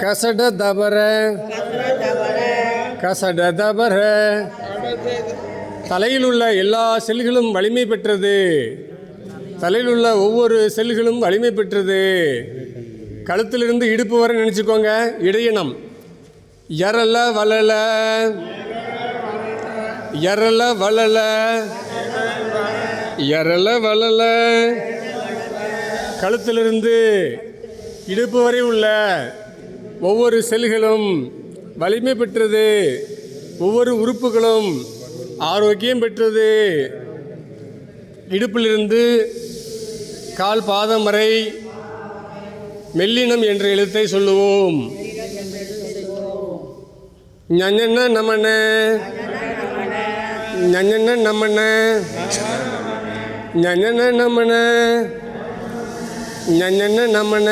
கசட தபர. கசட தபர. தலையில் உள்ள எல்லா செல்களும் வலிமை பெற்றது. தலையில் உள்ள ஒவ்வொரு செல்களும் வலிமை பெற்றது. கழுத்திலிருந்து இடுப்பு வரை நினச்சிக்கோங்க இடையினம் எரல வளல. எரல வளல. எரல வளல. கழுத்திலிருந்து இடுப்பு வரை உள்ள ஒவ்வொரு செல்களும் வலிமை பெற்றது ஒவ்வொரு உறுப்புகளும் ஆரோக்கியம் பெற்றது. இடுப்பிலிருந்து கால் பாதம் வரை மெல்லினம் என்ற எழுத்தை சொல்லுவோம். ஞஞன நமன. ஞஞன நமன. ஞஞன நமன. ஞஞன நமன.